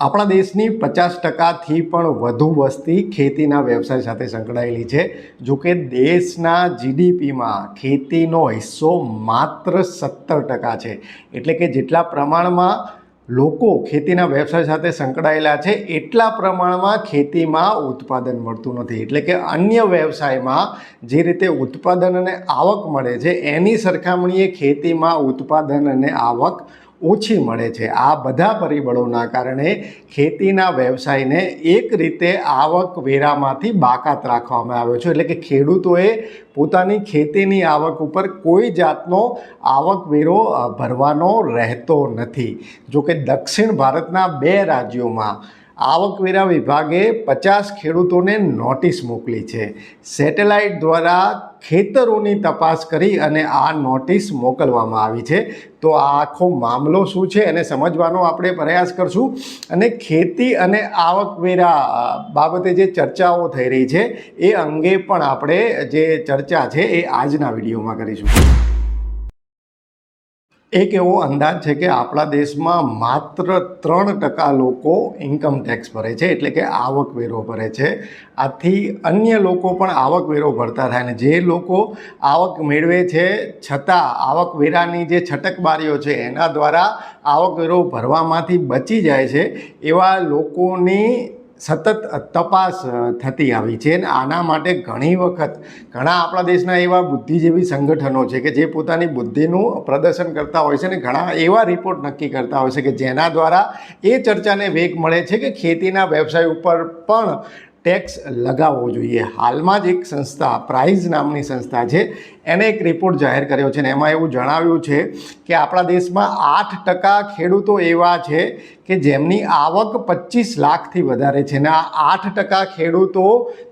આપણા દેશની પચાસ ટકાથી પણ વધુ વસ્તી ખેતીના વ્યવસાય સાથે સંકળાયેલી છે. જો કે દેશના જીડીપીમાં ખેતીનો હિસ્સો માત્ર સત્તર ટકા છે. એટલે કે જેટલા પ્રમાણમાં લોકો ખેતીના વ્યવસાય સાથે સંકળાયેલા છે, એટલા પ્રમાણમાં ખેતીમાં ઉત્પાદન મળતું નથી. એટલે કે અન્ય વ્યવસાયમાં જે રીતે ઉત્પાદન અને આવક મળે છે, એની સરખામણીએ ખેતીમાં ઉત્પાદન અને આવક ઓછી મળે છે. આ બધા પરિબળોના કારણે ખેતીના વ્યવસાયને એક રીતે આવક વેરામાંથી બાકાત રાખવામાં આવ્યો છે. એટલે કે ખેડૂતોએ પોતાની ખેતીની આવક ઉપર કોઈ જાતનો આવકવેરો ભરવાનો રહેતો નથી. જોકે દક્ષિણ ભારતના બે રાજ્યોમાં આવકવેરા વિભાગે પચાસ ખેડૂતોને નોટિસ મોકલી છે. સેટેલાઇટ દ્વારા ખેતરોની તપાસ કરી અને આ નોટિસ મોકલવામાં આવી છે. તો આ આખો મામલો શું છે એને સમજવાનો આપણે પ્રયાસ કરશું. અને ખેતી અને આવકવેરા બાબતે જે ચર્ચાઓ થઈ રહી છે, એ અંગે પણ આપણે જે ચર્ચા છે એ આજના વિડીયોમાં કરીશું. એક એવો અંદાજ છે કે આપણા દેશમાં માત્ર ત્રણ ટકા લોકો ઇન્કમ ટેક્સ ભરે છે, એટલે કે આવકવેરો ભરે છે. આથી અન્ય લોકો પણ આવકવેરો ભરતા થાય ને જે લોકો આવક મેળવે છે, છતાં આવકવેરાની જે છટકબારીઓ છે, એના દ્વારા આવકવેરો ભરવામાંથી બચી જાય છે, એવા લોકોની સતત તપાસ થતી આવી છે અને આના માટે ઘણી વખત ઘણા આપણા દેશના એવા બુદ્ધિજીવી સંગઠનો છે કે જે પોતાની બુદ્ધિનું પ્રદર્શન કરતા હોય છે અને ઘણા એવા રિપોર્ટ નક્કી કરતા હોય છે કે જેના દ્વારા એ ચર્ચાને વેગ મળે છે કે ખેતીના વ્યવસાય ઉપર પણ ટેક્સ લગાવવો જોઈએ. હાલમાં જ એક સંસ્થા પ્રાઇઝ નામની સંસ્થા છે એને એક રિપોર્ટ જાહેર કર્યો છે ને એમાં એવું જણાવ્યું છે કે આપણા દેશમાં આઠ ટકા ખેડૂતો એવા છે કે જેમની આવક પચીસ લાખથી વધારે છે. ને આ આઠ ટકા ખેડૂતો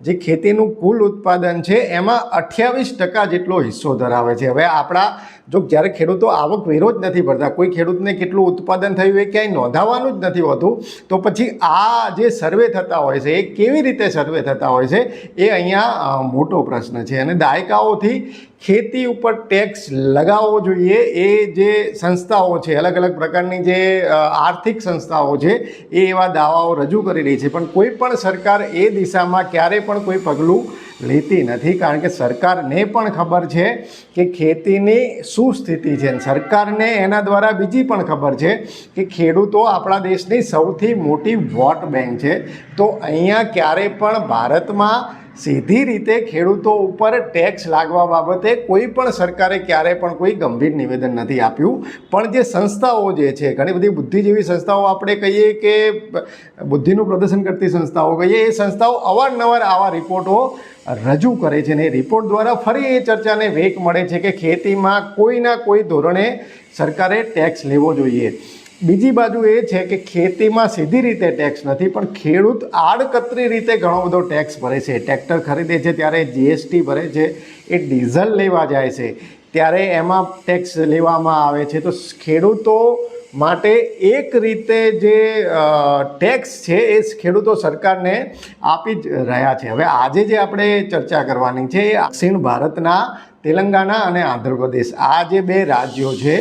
જે ખેતીનું કુલ ઉત્પાદન છે, એમાં અઠ્યાવીસ ટકા જેટલો હિસ્સો ધરાવે છે. હવે આપણા જો જ્યારે ખેડૂતો આવક વેરો જ નથી ભરતા, કોઈ ખેડૂતને કેટલું ઉત્પાદન થયું એ ક્યાંય નોંધાવાનું જ નથી હોતું, તો પછી આ જે સર્વે થતા હોય છે, એ કેવી રીતે સર્વે થતા હોય છે, એ અહીંયા મોટો પ્રશ્ન છે. અને દાયકાઓથી ખેતી ઉપર ટેક્સ લગાવવો જોઈએ. એ જે સંસ્થાઓ છે, અલગ અલગ પ્રકારની જે આર્થિક સંસ્થાઓ છે, એ એવા દાવાઓ રજૂ કરી રહી છે. પણ કોઈ પણ સરકાર એ દિશામાં ક્યારે પણ કોઈ પગલું લેતી નથી કારણ કે સરકારને પણ ખબર છે કે ખેતીની શું સ્થિતિ છે. સરકારને એના દ્વારા બીજી પણ ખબર છે કે ખેડૂતો આપણા દેશની સૌથી મોટી વોટ બેંક છે. તો અહીંયા ક્યારે પણ ભારતમાં સીધી રીતે ખેડૂતો ઉપર ટેક્સ લાગવા બાબતે કોઈ પણ સરકારે ક્યારે પણ કોઈ ગંભીર નિવેદન નથી આપ્યું. પણ જે સંસ્થાઓ જે છે, ઘણી બધી બુદ્ધિજીવી સંસ્થાઓ આપણે કહીએ કે બુદ્ધિનું પ્રદર્શન કરતી સંસ્થાઓ કહીએ, એ સંસ્થાઓ અવારનવાર આવા રિપોર્ટો રજૂ કરે છે ને રિપોર્ટ દ્વારા ફરી એ ચર્ચાને વેગ મળે છે કે ખેતીમાં કોઈના કોઈ ધોરણે સરકારે ટેક્સ લેવો જોઈએ. બીજી બાજુ એ છે કે ખેતીમાં સીધી રીતે ટેક્સ નથી, પણ ખેડૂત આડકતરી રીતે ઘણો બધો ટેક્સ ભરે છે. ટ્રેક્ટર ખરીદે છે ત્યારે જીએસટી ભરે છે, એ ડીઝલ લેવા જાય છે. ત્યારે એમાં ટેક્સ લેવામાં આવે છે. તો ખેડૂતો માટે એક રીતે જે ટેક્સ છે એ ખેડૂતો સરકારને આપી જ રહ્યા છે. હવે આજે જે આપણે ચર્ચા કરવાની છે એ દક્ષિણ ભારતના તેલંગાણા અને આંધ્રપ્રદેશ. આ જે બે રાજ્યો છે,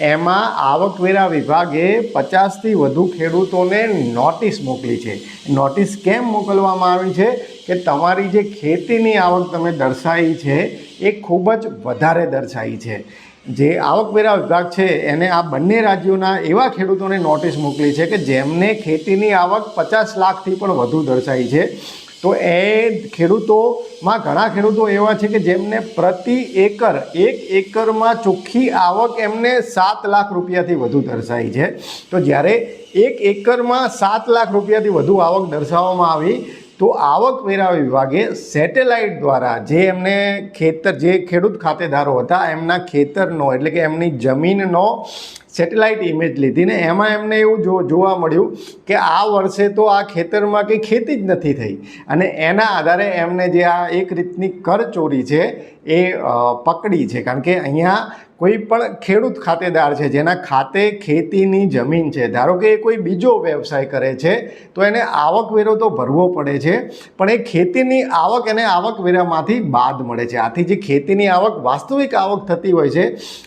એમાં આવકવેરા વિભાગે પચાસથી વધુ ખેડૂતોને નોટિસ મોકલી છે. નોટિસ કેમ મોકલવામાં આવી છે? કે તમારી જે ખેતીની આવક તમે દર્શાવી છે એ ખૂબ જ વધારે દર્શાવી છે. જે આવકવેરા વિભાગ છે, એને આ બંને રાજ્યોના એવા ખેડૂતોને નોટિસ મોકલી છે કે જેમને ખેતીની આવક પચાસ લાખથી પણ વધુ દર્શાવી છે. તો એ ખેડૂતોમાં ઘણા ખેડૂતો એવા છે કે જેમને પ્રતિ એકર, એક એકરમાં ચોખ્ખી આવક એમને સાત લાખ રૂપિયાથી વધુ દર્શાવી છે. તો જ્યારે એક એકરમાં સાત લાખ રૂપિયાથી વધુ આવક દર્શાવવામાં આવી તો આવકવેરા વિભાગે સેટેલાઇટ દ્વારા જે એમને ખેતર, જે ખેડૂત ખાતેદારો હતા, એમના ખેતરનો, એટલે કે એમની જમીનનો સેટેલાઇટ ઇમેજ લીધી ને એમાં એમને એવું જો, જોવા મળ્યું કે આ વર્ષે તો આ ખેતરમાં કંઈ ખેતી જ નથી થઈ. અને એના આધારે એમને જે આ એક રીતની કરચોરી છે એ પકડી છે. કારણ કે અહીંયા કોઈ પણ ખેડૂત ખાતેદાર છે, જેના ખાતે ખેતીની જમીન છે, ધારો કે એ કોઈ બીજો વ્યવસાય કરે છે, તો એને આવકવેરો તો ભરવો પડે છે, પણ એ ખેતીની આવક, એને આવકવેરામાંથી બાદ મળે છે. આથી જે ખેતીની આવક, વાસ્તવિક આવક થતી હોય છે,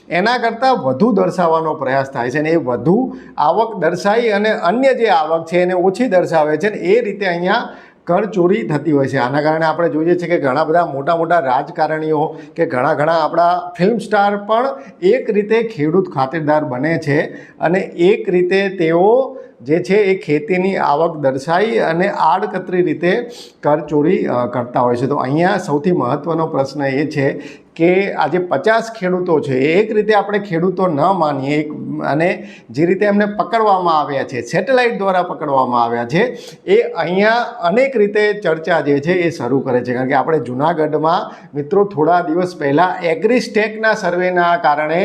એના કરતાં વધુ દર્શાવવાનો પ્રયાસ થાય છે અને એ વધુ આવક દર્શાવી અને અન્ય જે આવક છે એને ઓછી દર્શાવે છે ને એ રીતે અહીંયા કર ચોરી થતી હોય છે. આના કારણે આપણે જોઈએ છીએ કે ઘણા બધા મોટા મોટા રાજકારણીઓ કે ઘણા ઘણા આપણા ફિલ્મ સ્ટાર પણ એક રીતે ખેડૂત ખાતેદાર બને છે અને એક રીતે તેઓ જે છે એ ખેતીની આવક દર્શાવી અને આડકતરી રીતે કરચોરી કરતા હોય છે. તો અહીંયા સૌથી મહત્ત્વનો પ્રશ્ન એ છે કે આજે પચાસ ખેડૂતો છે એક રીતે આપણે ખેડૂતો ન માનીએ, એક અને જે રીતે એમને પકડવામાં આવ્યા છે, સેટેલાઇટ દ્વારા પકડવામાં આવ્યા છે, એ અહીંયા અનેક રીતે ચર્ચા જે છે એ શરૂ કરે છે. કારણ કે આપણે જુનાગઢમાં મિત્રો થોડા દિવસ પહેલાં એગ્રીસ્ટેકના સર્વેના કારણે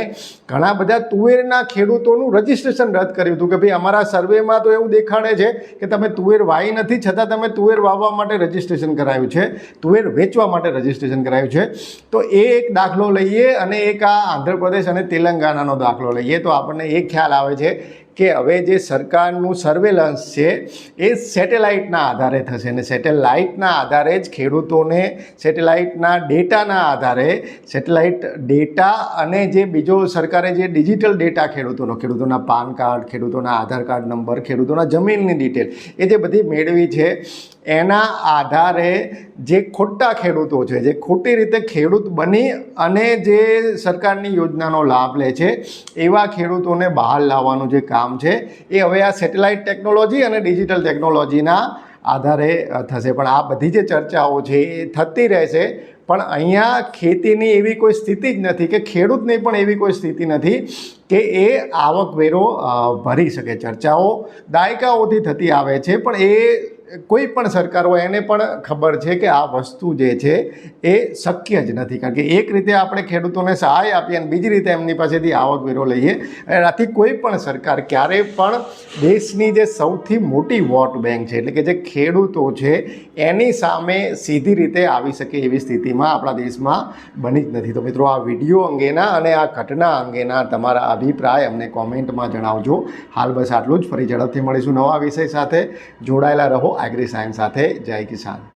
ઘણા બધા તુવેરના ખેડૂતોનું રજિસ્ટ્રેશન રદ કર્યું હતું કે ભાઈ અમારા સર્વેમાં તો એવું દેખાડે છે કે તમે તુવેર વાવી નથી, છતાં તમે તુવેર વાવવા માટે રજિસ્ટ્રેશન કરાયું છે, તુવેર વેચવા માટે રજિસ્ટ્રેશન કરાયું છે. તો એ એક દાખલો લઈએ અને એક આ આંધ્રપ્રદેશ અને તેલંગાણાનો દાખલો લઈએ. તો આપણને એ ખ્યાલ આવે છે કે હવે જે સરકારનું સર્વેલન્સ છે, એ સેટેલાઇટના આધારે થશે અને સેટેલાઇટના આધારે જ ખેડૂતોને સેટેલાઇટના ડેટાના આધારે સેટેલાઇટ ડેટા અને જે બીજો સરકારે જે ડિજિટલ ડેટા ખેડૂતોનો, ખેડૂતોના પાન કાર્ડ, ખેડૂતોના આધાર કાર્ડ નંબર ખેડૂતોના જમીનની ડિટેલ એ જે બધી મેળવી છે એના આધારે જે ખોટા ખેડૂતો છે, જે ખોટી રીતે ખેડૂત બની અને જે સરકારની યોજનાનો લાભ લે છે, એવા ખેડૂતોને બહાર લાવવાનું જે કામ છે, એ હવે આ સેટેલાઇટ ટેકનોલોજી અને ડિજિટલ ટેકનોલોજીના આધારે થશે. પણ આ બધી જે ચર્ચાઓ છે, એ થતી રહેશે. પણ અહીંયા ખેતીની એવી કોઈ સ્થિતિ જ નથી કે ખેડૂતની પણ એવી કોઈ સ્થિતિ નથી કે એ આવકવેરો ભરી શકે. ચર્ચાઓ દાયકાઓથી થતી આવે છે, પણ એ કોઈ પણ સરકાર હોય, એને પણ ખબર છે કે આ વસ્તુ જે છે એ શક્ય જ નથી. કારણ કે એક રીતે આપણે ખેડૂતોને સહાય આપીએ અને બીજી રીતે એમની પાસેથી આવકવેરો લઈએ, એનાથી કોઈ પણ સરકાર ક્યારેય પણ દેશની જે સૌથી મોટી વોટ બેંક છે, એટલે કે જે ખેડૂતો છે, એની સામે સીધી રીતે આવી શકે એવી સ્થિતિમાં આપણા દેશમાં બની જ નથી. તો મિત્રો, આ વીડિયો અંગેના અને આ ઘટના અંગેના તમારા અભિપ્રાય અમને કોમેન્ટમાં જણાવજો. હાલ બસ આટલું જ. ફરી ઝડપથી મળીશું નવા વિષય સાથે. જોડાયેલા રહો. એગ્રી સાયન્સ સાથે જય કિસાન.